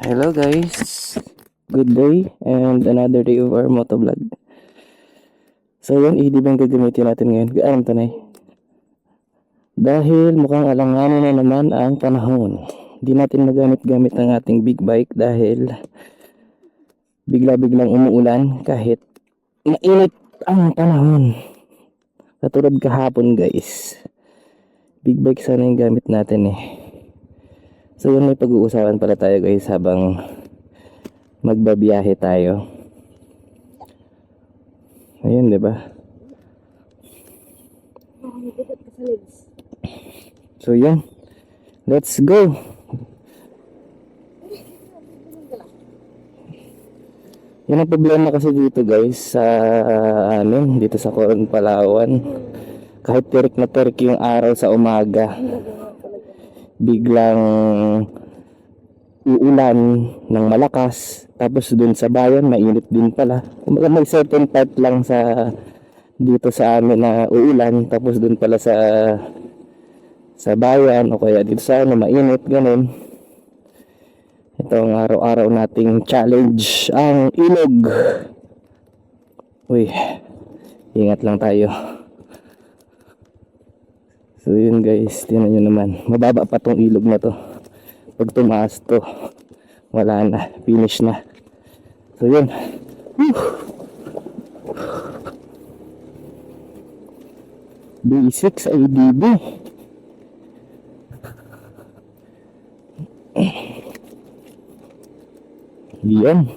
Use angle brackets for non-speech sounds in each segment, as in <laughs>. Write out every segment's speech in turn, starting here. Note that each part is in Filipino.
Hello guys, good day and another day of our motovlog. So yun, hindi bang gagamitin natin ngayon? Gaan tanay. Dahil mukhang alanganin na naman ang panahon. Hindi natin magamit-gamit ang ating big bike dahil bigla-biglang umuulan kahit mainit ang panahon. Katulad kahapon guys. Big bike sana yung gamit natin eh. So yun may pag-uusapan pala tayo guys habang magbabiyahe tayo. Ayun, 'di ba? So yun. Let's go. Yan ang problema kasi dito guys sa amin, dito sa Coron, Palawan. Kahit terik na terik yung araw sa umaga biglang uulan ng malakas. Tapos dun sa bayan mainit din pala. Kumbaga may certain part lang sa dito sa amin na uulan. Tapos dun pala sa sa bayan o kaya dito sa ano mainit ganun. Ito ang araw-araw nating challenge ang ilog uy ingat lang tayo So yun guys, tingnan nyo naman. Mababa pa tong ilog na to. Pag tumaas to, wala na. Finish na. So yun. Whew. B6 IDB. Yan.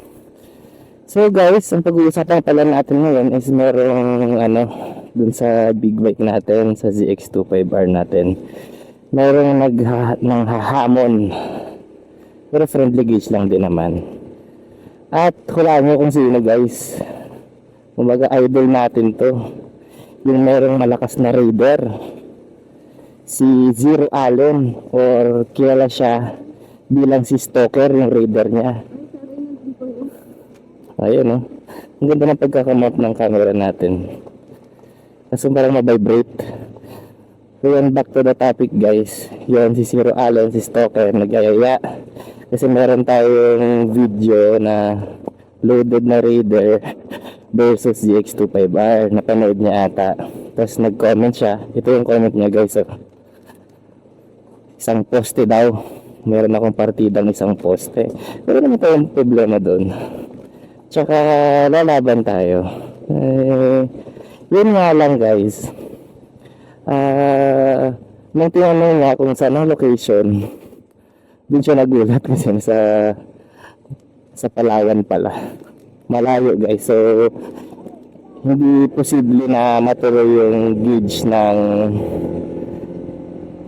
So guys, ang pag-uusapan pala natin ngayon is merong ano, dun sa big bike natin, sa ZX25R natin. Merong nagha nang hahamon. Pero friendly gauge lang din naman. At hulaan nyo kung sino guys. Kumbaga idol natin to. Yung merong malakas na raider. Si Zero Allen or kilala siya bilang si Stalker yung raider niya. Ayun oh. Ang ganda ng pagkakamount ng camera natin. Kaso parang ma-vibrate. So yan, back to the topic guys. Yun, si Zero Allen, si Stalker, nagyayaya. Kasi meron tayong video na loaded na Raider <laughs> versus ZX25R. Napanood niya ata. Tapos nag-comment siya. Ito yung comment niya guys. Oh. Isang poste daw. Meron akong partidang isang poste. Pero naman tayong problema doon. Tsaka lalaban tayo. Eh, yun nga lang guys. Ah, nang tinanong niya kung saan ang location, dun siya nagulat <laughs> kasi sa sa Palawan pala. Malayo guys. So hindi posible na matuloy yung gauge ng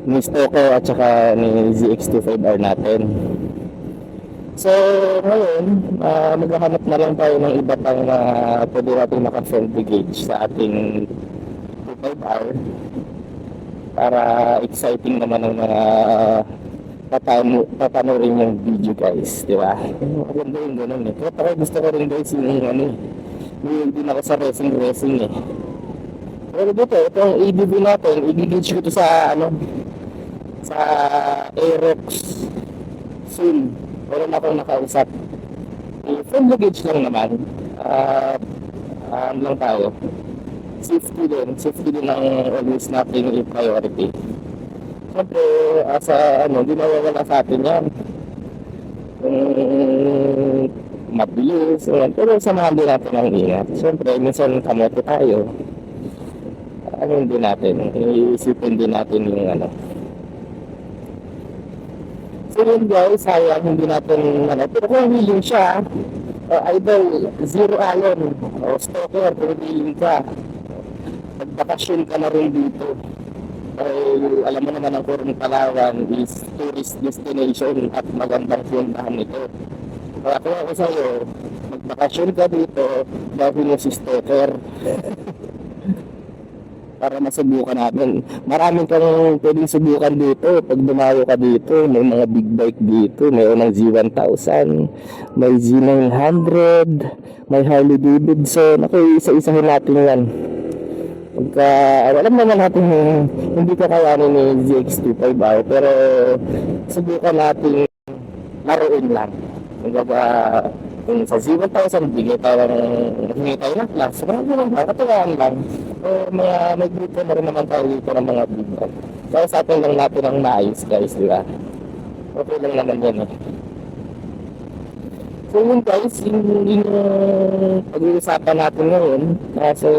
ni Stoker at saka ni ZX25R natin. So, ngayon, uh, maghahanap na lang tayo ng iba pang uh, pwede natin naka-friendly gauge sa ating 25R para exciting naman ang mga papanorin yung video guys, di ba? Maganda yung ganun eh. Kaya parang gusto ko rin guys yung ano eh. Yung din ako sa racing racing eh. Pero dito, itong ADV natin, i-gauge ko to sa ano, sa Aerox Zoom meron akong nakausap. Eh, friendly gauge lang naman. Uh, um, lang tayo. Safety din. Safety din ang always nating i-priority. Siyempre, uh, sa ano, hindi nawawala sa atin yan. Kung mabilis, yan. pero samahan din natin ang ingat. Siyempre, minsan kamote tayo. Ano din natin, iisipin din natin yung ano, So yun guys, sayang hindi natin ano. Pero kung willing siya, uh, either Zero Allen o Stalker, kung willing ka, magbakasyon ka na rin dito. Dahil alam mo naman ang Coron Palawan is tourist destination at magandang puntahan nito. Kaya kung ako sa'yo, magbakasyon ka dito, gawin mo si Stalker. <laughs> para masubukan natin. Maraming kang pwedeng subukan dito. Pag dumayo ka dito, may mga big bike dito. Mayroon ng Z1000, may Z900, may Harley Davidson. Ako, isa-isahin natin yan. Pagka, alam naman natin hindi kakayanin ni ZX25R, pero subukan natin laruin lang. Kumbaga, kung sa 0,000, bigay tayo ng, hingi tayo ng class. Ganun ba, katuwaan lang. O mga, may grupo na rin naman tayo dito ng mga bigan. Kaya sa atin lang natin ang maayos, guys, di ba? Okay lang naman yan eh. So yun guys, yun, yun yung pag-uusapan natin ngayon. Kaso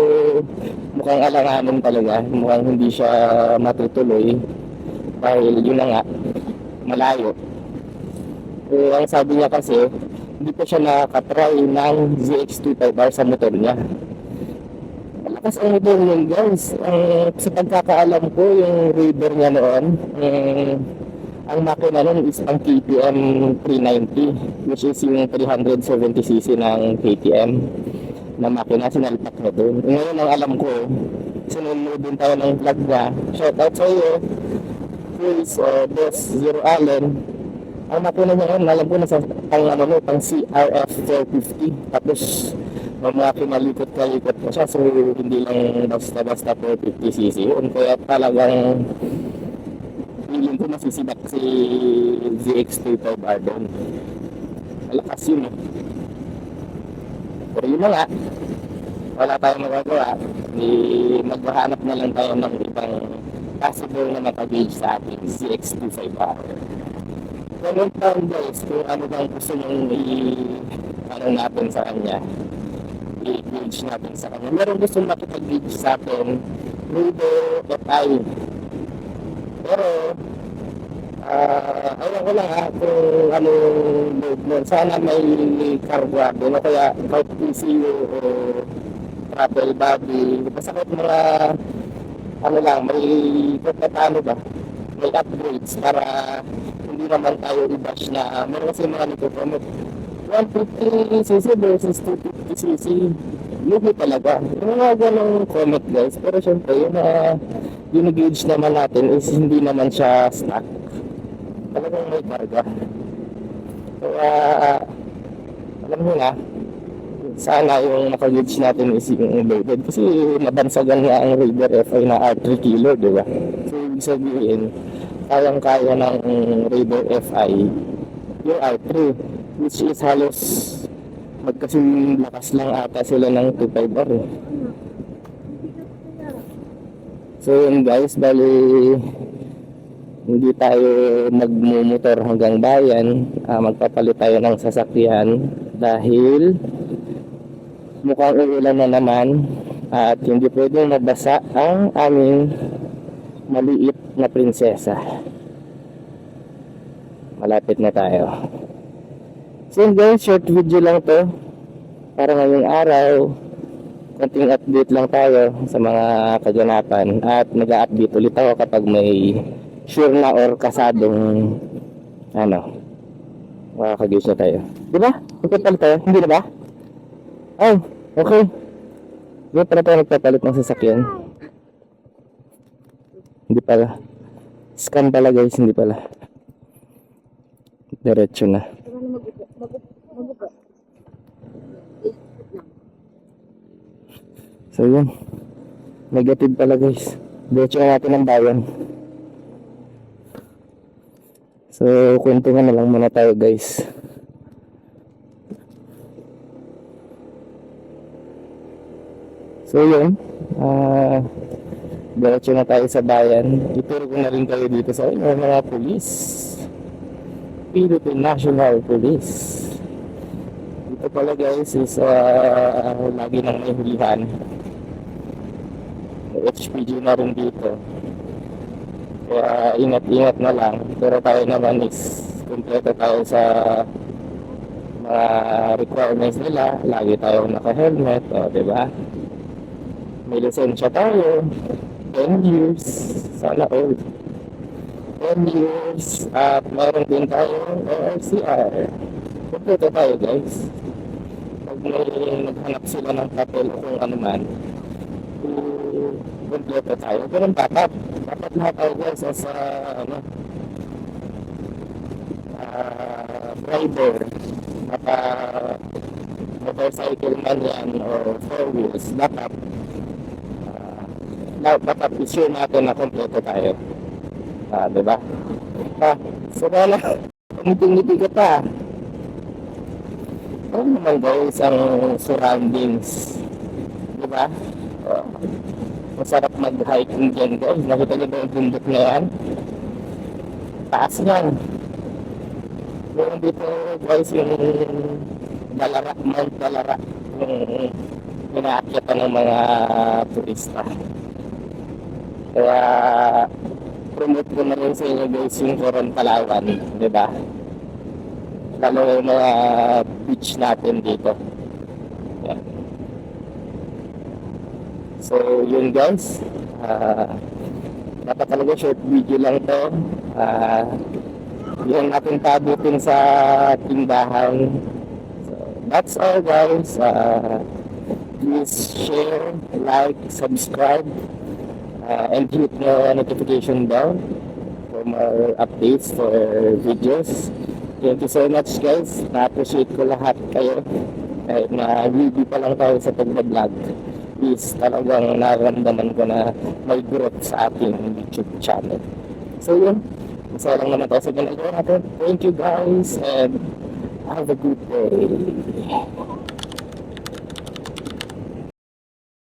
mukhang alanganin talaga. Mukhang hindi siya matutuloy. Dahil yun na nga, malayo. Eh, ang sabi niya kasi, hindi pa siya nakatry ng ZX25R sa motor niya. Malakas ang motor niyan guys. Ang, sa pagkakaalam ko, yung Raider niya noon, eh, ang makina nun is ang KTM 390 which is yung 370cc ng KTM na makina sinalpak na doon. Ngayon ang alam ko, sinunod din tayo ng vlog niya. Shout out sa iyo, Chris or Boss Zero Allen. Ang makina niya yun, alam ko na sa pang, ano, no, pang CRF 450. Tapos mga kinalikot-kalikot pa siya so hindi lang basta-basta 450cc yun. Kaya talagang feeling ko masisibak si ZX25R doon. Malakas yun eh. Pero yun na nga, wala tayong magagawa. Di maghahanap na lang tayo ng ibang possible na makagauge sa ating ZX25R. Comment down guys kung ano bang gusto nyong i ano natin sa kanya i-gauge natin sa kanya. Meron gusto makipag-gauge sa atin Rudo FI pero, ah, ayaw ko lang ha, kung ano load. Sana may carguard doon o kaya kahit PCU o travel body. Basta kahit mga, ano lang, may kahit ano ba, may upgrades para hindi naman tayo i-bash na meron kasi mga nagpo-promote 150cc versus 250cc lugi talaga yung mga ganong comment guys pero syempre yung mga naman natin is hindi naman siya stock talagang may karga kaya alam mo na sana yung naka-gauge natin is yung loaded kasi nabansagan nga ang Raider FI na R3 kilo di ba so ibig sabihin kayang-kaya ng Raider FI yung R3 which is halos magkasing lakas lang ata sila ng 25R eh. So yun guys, bali hindi tayo magmumotor hanggang bayan, Ah, magpapalit tayo ng sasakyan dahil mukhang uulan na naman at hindi pwedeng mabasa ang aming maliit na prinsesa. Malapit na tayo. So yun guys, short video lang to. Para ngayong araw konting update lang tayo sa mga kaganapan. At nag-update ulit ako kapag may sure na or kasadong ano makakagis na tayo. Di ba? magpapalit tayo? hindi na ba? ay okay. Di pa na tayo nagpapalit ng sasakyan. Hindi pala. Scan pala guys. Hindi pala. Diretso na So yun. Negative pala guys. Diretso na natin ang bayan. So kwentungan na lang muna tayo guys. So yun. Ah diretso na tayo sa bayan. Ituro ko na rin kayo dito sa inyo mga pulis. Philippine National Police. Dito pala guys is uh, lagi nang may hulihan. HPG na rin dito. Kaya ingat-ingat na lang. Pero tayo naman is kumpleto tayo sa mga requirements nila. Lagi tayong naka-helmet. O, di ba? May lisensya tayo. 10 years. Sana all. 10 years. At meron din tayong ORCR. Kumpleto tayo guys. Pag may naghanap sila ng papel o kung ano man, kumpleto tayo. Ganun dapat. Dapat lahat tayo guys as a, ano, ah, driver, naka motorcycle man yan or four wheels, dapat ah, dapat i-sure natin na kumpleto tayo. Ah, di ba? Ah, so na, ngiti-ngiti <laughs> ka pa. Ano naman guys ang surroundings. Di ba? Oh, masarap mag-hiking dyan guys. Nakita niyo ba yung bundok na yan? Taas yan. Meron dito guys yung Dalara, Mount Dalara. Yung inaakyatan ng mga turista. Kaya promote ko na rin sa inyo guys yung Coron Palawan, di ba? Lalo yung mga beach natin dito. So yun guys, ah dapat talaga short video lang to. Ah yun natin pabutin sa tindahan. So that's all guys. Ah please share, like, subscribe, uh, and hit the notification bell for more updates for videos. Thank you so much guys. Na-appreciate ko lahat kayo. Kahit na newbie pa lang tayo sa pag-vlog is talagang naramdaman ko na may growth sa ating YouTube channel. So yun, masaya lang naman tayo sa ginagawa natin. Thank you guys and have a good day.